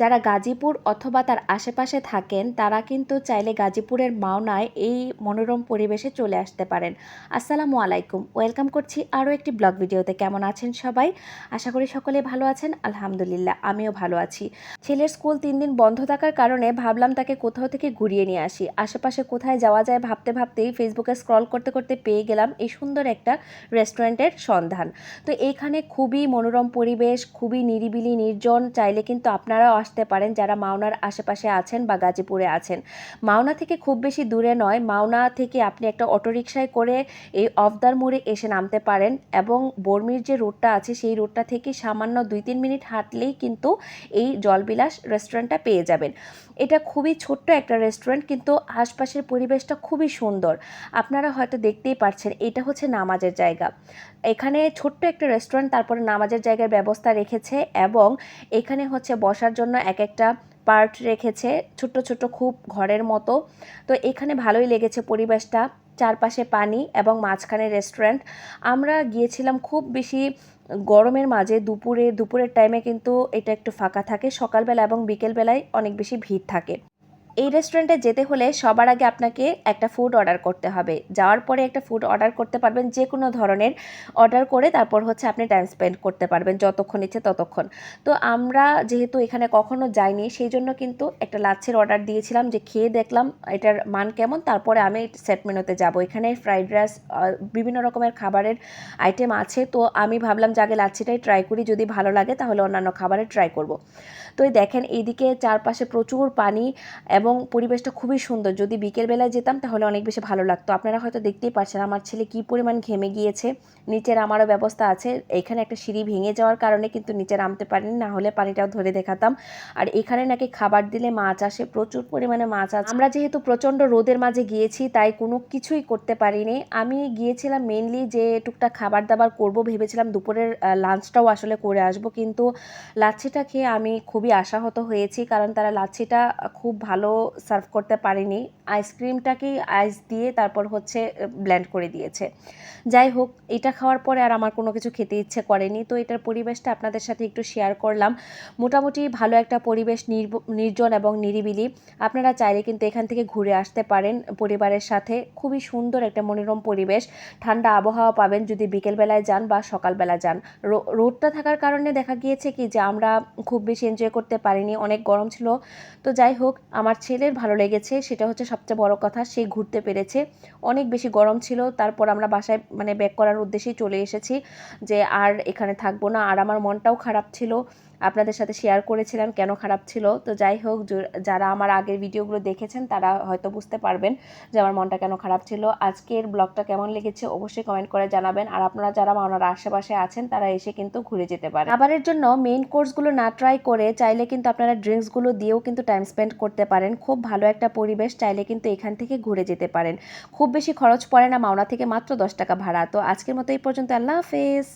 যারা গাজীপুর অথবা তার আশেপাশে থাকেন, তারা কিন্তু চাইলে গাজীপুরের মাওনায় এই মনোরম পরিবেশে চলে আসতে পারেন। আসসালামু আলাইকুম। ওয়েলকাম করছি আরও একটি ব্লগ ভিডিওতে। কেমন আছেন সবাই? আশা করি সকলে ভালো আছেন। আলহামদুলিল্লাহ, আমিও ভালো আছি। ছেলের স্কুল তিন দিন বন্ধ থাকার কারণে ভাবলাম তাকে কোথাও থেকে ঘুরিয়ে নিয়ে আসি। আশেপাশে কোথায় যাওয়া যায় ভাবতে ভাবতেই ফেসবুকে স্ক্রল করতে করতে পেয়ে গেলাম এই সুন্দর একটা রেস্টুরেন্টের সন্ধান। তো এইখানে খুবই মনোরম পরিবেশ, খুবই নিরিবিলি, নির্জন। চাইলে কিন্তু আপনারাও আসতে পারেন যারা মাওনার আশেপাশে আছেন বা গাজীপুরে আছেন। মাওনা থেকে খুব বেশি দূরে নয়। মাওনা থেকে আপনি একটা অটোরিকশায় করে এই অফদার মোড়ে এসে নামতে পারেন এবং বর্মির যে রোডটা আছে সেই রোডটা থেকে সামান্য দুই তিন মিনিট হাঁটলেই কিন্তু এই জলবিলাস রেস্টুরেন্টটা পেয়ে যাবেন। এটা খুবই ছোট্ট একটা রেস্টুরেন্ট কিন্তু আশপাশের পরিবেশটা খুবই সুন্দর। আপনারা হয়তো দেখতেই পারছেন এটা হচ্ছে নামাজের জায়গা। এখানে ছোট্ট একটা রেস্টুরেন্ট, তারপরে নামাজের জায়গার ব্যবস্থা রেখেছে এবং এখানে হচ্ছে বসার জন্য এক একটা পার্ট রেখেছে, ছোট্ট ছোট্ট খুব ঘরের মতো। তো এখানে ভালোই লেগেছে পরিবেশটা, চারপাশে পানি এবং মাঝখানে রেস্টুরেন্ট। আমরা গিয়েছিলাম খুব বেশি গরমের মাঝে, দুপুরে, দুপুরের টাইমে কিন্তু এটা একটু ফাঁকা থাকে, সকালবেলা এবং বিকেলবেলায় অনেক বেশি ভিড় থাকে। এই রেস্টুরেন্টে যেতে হলে সবার আগে আপনাকে একটা ফুড অর্ডার করতে হবে। যাওয়ার পরে একটা ফুড অর্ডার করতে পারবেন যে কোনো ধরনের। অর্ডার করে তারপর হচ্ছে আপনি টাইম স্পেন্ড করতে পারবেন, যতক্ষণ ইচ্ছে ততক্ষণ। তো আমরা যেহেতু এখানে কখনো যাইনি সেই জন্য কিন্তু একটা লাচ্ছের অর্ডার দিয়েছিলাম যে খেয়ে দেখলাম এটার মান কেমন। তারপরে আমি সেট মেনুতে যাব। এখানে ফ্রাইড রাইস বিভিন্ন রকমের খাবারের আইটেম আছে। তো আমি ভাবলাম যে আগে লাচ্ছিটাই ট্রাই করি। যদি ভালো লাগে তাহলে অন্যান্য খাবারের ট্রাই করব। তো দেখেন, এইদিকে চারপাশে প্রচুর পানি এবং পরিবেশটা খুবই সুন্দর। যদি বিকেলবেলায় যেতাম তাহলে অনেক বেশি ভালো লাগতো। আপনারা হয়তো দেখতেই পাচ্ছেন আমার ছেলে কী পরিমাণ ঘেমে গিয়েছে। নিচের আমারও ব্যবস্থা আছে। এখানে একটা সিঁড়ি ভেঙে যাওয়ার কারণে কিন্তু নিচে নামতে পারিনি, না হলে পানিটাও ধরে দেখাতাম। আর এখানে নাকি খাবার দিলে মাছ আসে, প্রচুর পরিমাণে মাছ আসে আমরা যেহেতু প্রচণ্ড রোদের মাঝে গিয়েছি, তাই কোনো কিছুই করতে পারিনি। আমি গিয়েছিলাম মেনলি যে টুকটাক খাবার দাবার করব ভেবেছিলাম, দুপুরের লাঞ্চটাও আসলে করে আসব। কিন্তু লাচ্ছিটা খেয়ে আমি খুবই আশাহত হয়েছি, কারণ তারা লাচ্ছিটা খুব ভালো সার্ভ করতে পারেনি। আইসক্রিমটাকেই আইস দিয়ে তারপর হচ্ছে ব্ল্যান্ড করে দিয়েছে। যাই হোক, এটা খাওয়ার পরে আর আমার কোনো কিছু খেতে ইচ্ছে করেনি। তো এটার পরিবেশটা আপনাদের সাথে একটু শেয়ার করলাম। মোটামুটি ভালো একটা পরিবেশ নির্জন এবং নিরিবিলি। আপনারা চাইলে কিন্তু এখান থেকে ঘুরে আসতে পারেন পরিবারের সাথে। খুবই সুন্দর একটা মনোরম পরিবেশ। ঠান্ডা আবহাওয়া পাবেন যদি বিকেলবেলায় যান বা সকালবেলা যান। রোদটা থাকার কারণে দেখা গিয়েছে কি যে আমরা খুব বেশি এনজয় করতে পারিনি। অনেক গরম ছিল। তো যাই হোক, আমার ছেলের ভালো লেগেছে, সেটা হচ্ছে সবচেয়ে বড় কথা, সে ঘুরতে পেরেছে। অনেক বেশি গরম ছিল, তারপর আমরা বাসায় মানে ব্যাক করার উদ্দেশ্যেই চলে এসেছি যে আর এখানে থাকব না। আর আমার মনটাও খারাপ ছিল। আপনাদের সাথে শেয়ার করেছিলাম কেন খারাপ ছিল। তো যাই হোক যারা আমার আগের ভিডিওগুলো দেখেছেন, তারা হয়তো বুঝতে পারবেন যে আমার মনটা কেন খারাপ ছিল। আজকের ব্লগটা কেমন লেগেছে অবশ্যই কমেন্ট করে জানাবেন। আর আপনারা যারা আমার আশেপাশে আছেন, তারা এসে কিন্তু ঘুরে যেতে পারেন। খাবারের জন্য মেইন কোর্সগুলো না ট্রাই করে, চাইলে কিন্তু আপনারা ড্রিঙ্কসগুলো দিয়েও কিন্তু টাইম স্পেন্ড করতে পারেন। খুব ভালো একটা পরিবেশ, চাইলে কিন্তু এখান থেকে ঘুরে যেতে পারেন। খুব বেশি খরচ পড়ে না মাওনা থেকে মাত্র দশ টাকা ভাড়া। তো আজকের মতো এই পর্যন্ত। আল্লাহ হাফেজ।